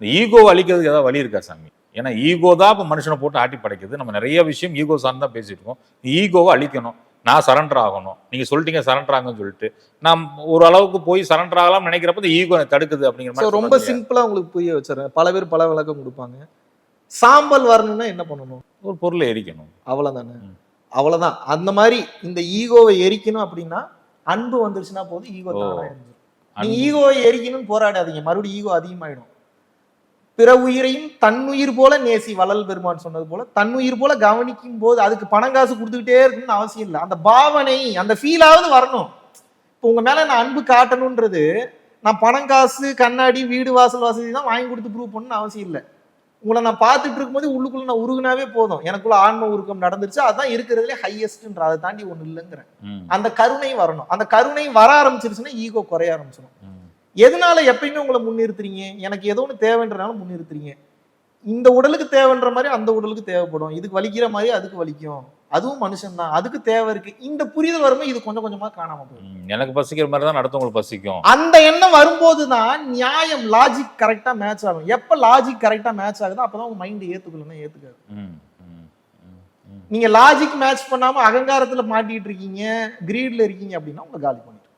இந்த ஈகோ அழிக்கிறதுக்கு ஏதாவது வழி இருக்கா சாமி? ஏன்னா ஈகோ தான் இப்போ மனுஷனை போட்டு ஆட்டி படைக்குது. நம்ம நிறைய விஷயம் ஈகோ சார்ந்து தான் பேசிட்டு இருக்கோம். ஈகோவை அழிக்கணும். நான் சரண்டர் ஆகணும். நீங்க சொல்லிட்டீங்க சரண்டர் ஆகுன்னு சொல்லிட்டு. நான் ஒரு அளவுக்கு போய் சரண்டர் ஆகலாம் நினைக்கிறப்ப இந்த ஈகோ தடுக்குது அப்படிங்கிற மாதிரி ரொம்ப சொல்றாங்க. சிம்பிளா உங்களுக்கு புரிய வச்சுறேன் பல பேர் பல விளக்கம் கொடுப்பாங்க. சாம்பல் வரணும்னா என்ன பண்ணணும்? ஒரு பொருளை எரிக்கணும். அவ்வளவுதானே? ம். அவ்வளவுதான். அந்த மாதிரி இந்த ஈகோவை எரிக்கணும் அப்படின்னா அன்பு வந்துருச்சுன்னா போதும் ஈகோ. தானா. நீங்க. ஈகோவை எரிக்கணும்னு போராடாதீங்க. மறுபடியும் ஈகோ அதிகமாயிடும். பிற உயிரையும் தன்னுயிர் போல நேசி வள்ளல் பெருமான் சொன்னது போல தன்னுயிர் போல கவனிக்கும் போது அதுக்கு பணம் காசு கொடுத்துக்கிட்டே இருக்கணும்னு அவசியம் இல்லை. அந்த பாவனை அந்த ஃபீலாவது வரணும். இப்போ உங்க மேல நான் அன்பு காட்டணுன்றது நான் பணம் காசு கண்ணாடி வீடு வாசல் வசதி தான் வாங்கி கொடுத்து ப்ரூவ் பண்ணணும்னு அவசியம் இல்லை. உங்களை நான் பார்த்துட்டு இருக்கும்போது உள்ளுக்குள்ள நான் உருகுனாவே போதும். எனக்குள்ள ஆன்ம உருக்கம் நடந்துருச்சு அதுதான் இருக்கிறதுலே ஹையஸ்ட்ன்ற அதை தாண்டி ஒண்ணு இல்லைங்கிறேன். அந்த கருணை வரணும். அந்த கருணை வர ஆரம்பிச்சிருச்சுன்னா ஈகோ குறைய ஆரம்பிச்சிடும். எதனால எப்பயுமே உங்களை முன்னிறுத்துறீங்க? எனக்கு ஏதோ ஒன்று தேவைன்றனால முன்னிறுத்துறீங்க. இந்த உடலுக்கு தேவைன்ற மாதிரி அந்த உடலுக்கு தேவைப்படும். இதுக்கு வலிக்கிற மாதிரி அதுக்கு வலிக்கும். அதுவும் மனுஷன் தான் அதுக்கு தேவை இருக்கு. இந்த புரிதல் வரும்போது இது கொஞ்சம் கொஞ்சமா காணாம போயிடும் ம், எனக்கு பசிக்கிற மாதிரி தான் அடுத்தவங்களுக்கு பசிக்கும். அந்த எண்ணம் வரும்போது தான் நியாயம் லாஜிக் கரெக்டா மேட்ச் ஆகும். எப்ப லாஜிக் கரெக்டா மேட்ச் ஆகுதோ அப்பதான் உங்க மைண்ட் ஏத்துக்கலன்னா ஏத்துக்காது. நீங்க லாஜிக் மேட்ச் பண்ணாம அகங்காரத்துல மாட்டிட்டு இருக்கீங்க கிரீட்ல இருக்கீங்க அப்படின்னா உங்களை காலி பண்ணிட்டு.